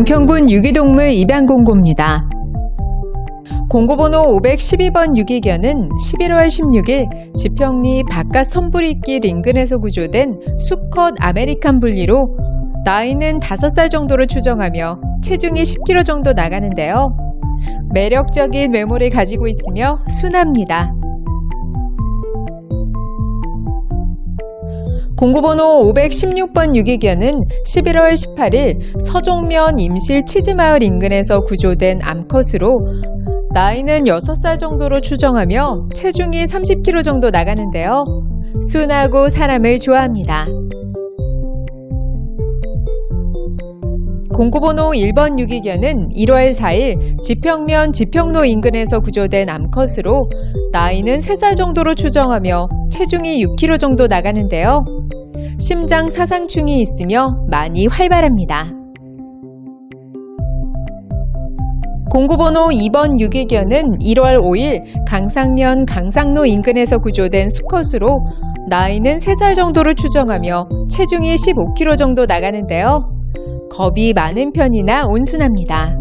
양평군 유기동물 입양 공고입니다. 공고번호 512번 유기견은 11월 16일 지평리 바깥 선부리길 인근에서 구조된 수컷 아메리칸 분리로 나이는 5살 정도로 추정하며 체중이 10kg 정도 나가는데요. 매력적인 외모를 가지고 있으며 순합니다. 공고번호 516번 유기견은 11월 18일 서종면 임실 치즈마을 인근에서 구조된 암컷으로 나이는 6살 정도로 추정하며 체중이 30kg 정도 나가는데요. 순하고 사람을 좋아합니다. 공고번호 1번 유기견은 1월 4일 지평면 지평로 인근에서 구조된 암컷으로 나이는 3살 정도로 추정하며 체중이 6kg 정도 나가는데요. 심장 사상충이 있으며 많이 활발합니다. 공고번호 2번 유기견은 1월 5일 강상면 강상로 인근에서 구조된 수컷으로 나이는 3살 정도로 추정하며 체중이 15kg 정도 나가는데요. 겁이 많은 편이나 온순합니다.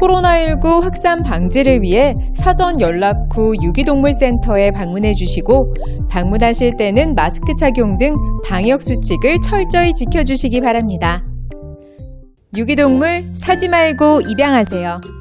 코로나19 확산 방지를 위해 사전 연락 후 유기동물센터에 방문해 주시고 방문하실 때는 마스크 착용 등 방역 수칙을 철저히 지켜 주시기 바랍니다. 유기동물 사지 말고 입양하세요.